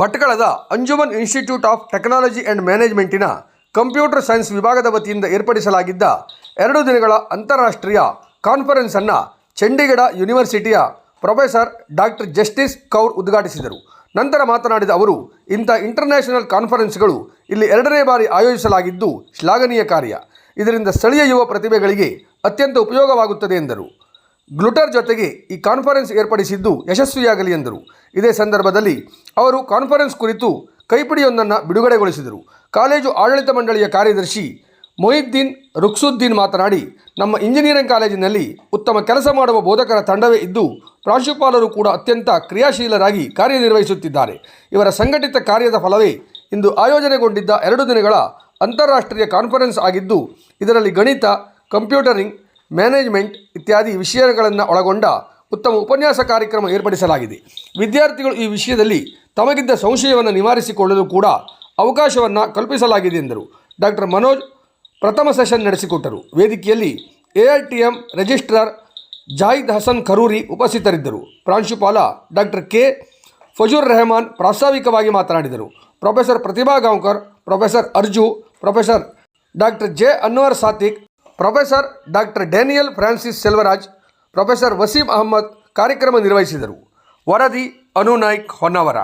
ಭಟ್ಕಳದ Anjuman institute of technology and ಮ್ಯಾನೇಜ್ಮೆಂಟಿನ computer science ವಿಭಾಗದ ವತಿಯಿಂದ ಏರ್ಪಡಿಸಲಾಗಿದ್ದ ಎರಡು ದಿನಗಳ ಅಂತಾರಾಷ್ಟ್ರೀಯ ಕಾನ್ಫರೆನ್ಸನ್ನು ಚಂಡೀಗಢ ಯೂನಿವರ್ಸಿಟಿಯ ಪ್ರೊಫೆಸರ್ ಡಾಕ್ಟರ್ ಜಸ್ಟಿಸ್ ಕೌರ್ ಉದ್ಘಾಟಿಸಿದರು. ನಂತರ ಮಾತನಾಡಿದ ಅವರು, ಇಂಥ ಇಂಟರ್ನ್ಯಾಷನಲ್ ಕಾನ್ಫರೆನ್ಸ್ಗಳು ಇಲ್ಲಿ ಎರಡನೇ ಬಾರಿ ಆಯೋಜಿಸಲಾಗಿದ್ದು ಶ್ಲಾಘನೀಯ ಕಾರ್ಯ. ಇದರಿಂದ ಸ್ಥಳೀಯ ಯುವ ಪ್ರತಿಭೆಗಳಿಗೆ ಅತ್ಯಂತ ಉಪಯೋಗವಾಗುತ್ತದೆ ಎಂದರು. ಗ್ಲುಟರ್ ಜೊತೆಗೆ ಈ ಕಾನ್ಫರೆನ್ಸ್ ಏರ್ಪಡಿಸಿದ್ದು ಯಶಸ್ವಿಯಾಗಲಿ ಎಂದರು. ಇದೇ ಸಂದರ್ಭದಲ್ಲಿ ಅವರು ಕಾನ್ಫರೆನ್ಸ್ ಕುರಿತು ಕೈಪಿಡಿಯೊಂದನ್ನು ಬಿಡುಗಡೆಗೊಳಿಸಿದರು. ಕಾಲೇಜು ಆಡಳಿತ ಮಂಡಳಿಯ ಕಾರ್ಯದರ್ಶಿ ಮೊಹಿದ್ದೀನ್ ರುಕ್ಸುದ್ದೀನ್ ಮಾತನಾಡಿ, ನಮ್ಮ ಇಂಜಿನಿಯರಿಂಗ್ ಕಾಲೇಜಿನಲ್ಲಿ ಉತ್ತಮ ಕೆಲಸ ಮಾಡುವ ಬೋಧಕರ ತಂಡವೇ ಇದ್ದು, ಪ್ರಾಂಶುಪಾಲರು ಕೂಡ ಅತ್ಯಂತ ಕ್ರಿಯಾಶೀಲರಾಗಿ ಕಾರ್ಯನಿರ್ವಹಿಸುತ್ತಿದ್ದಾರೆ. ಇವರ ಸಂಘಟಿತ ಕಾರ್ಯದ ಫಲವೇ ಇಂದು ಆಯೋಜನೆಗೊಂಡಿದ್ದ ಎರಡು ದಿನಗಳ ಅಂತಾರಾಷ್ಟ್ರೀಯ ಕಾನ್ಫರೆನ್ಸ್ ಆಗಿದ್ದು, ಇದರಲ್ಲಿ ಗಣಿತ, ಕಂಪ್ಯೂಟರಿಂಗ್ ಮ್ಯಾನೇಜ್ಮೆಂಟ್ ಇತ್ಯಾದಿ ವಿಷಯಗಳನ್ನು ಒಳಗೊಂಡ ಉತ್ತಮ ಉಪನ್ಯಾಸ ಕಾರ್ಯಕ್ರಮ ಏರ್ಪಡಿಸಲಾಗಿದೆ. ವಿದ್ಯಾರ್ಥಿಗಳು ಈ ವಿಷಯದಲ್ಲಿ ತಮಗಿದ್ದ ಸಂಶಯವನ್ನು ನಿವಾರಿಸಿಕೊಳ್ಳಲು ಕೂಡ ಅವಕಾಶವನ್ನು ಕಲ್ಪಿಸಲಾಗಿದೆ ಎಂದರು. ಡಾಕ್ಟರ್ ಮನೋಜ್ ಪ್ರಥಮ ಸೆಷನ್ ನಡೆಸಿಕೊಟ್ಟರು. ವೇದಿಕೆಯಲ್ಲಿ A R T M registrar Zahid Hasan Kharuri ಉಪಸ್ಥಿತರಿದ್ದರು. ಪ್ರಾಂಶುಪಾಲ ಡಾಕ್ಟರ್ ಕೆ. ಫಜೂರ್ ರೆಹಮಾನ್ ಪ್ರಾಸ್ತಾವಿಕವಾಗಿ ಮಾತನಾಡಿದರು. Professor Pratibha Gaonkar, professor Arju, professor doctor J. Anwar Sathik professor doctor Daniel Francis Selvaraj professor Waseem Ahmed ಕಾರ್ಯಕ್ರಮ ನಿರ್ವಹಿಸಿದರು. ವರದಿ ಅನು ನಾಯ್ಕ್ ಹೊನ್ನವರ.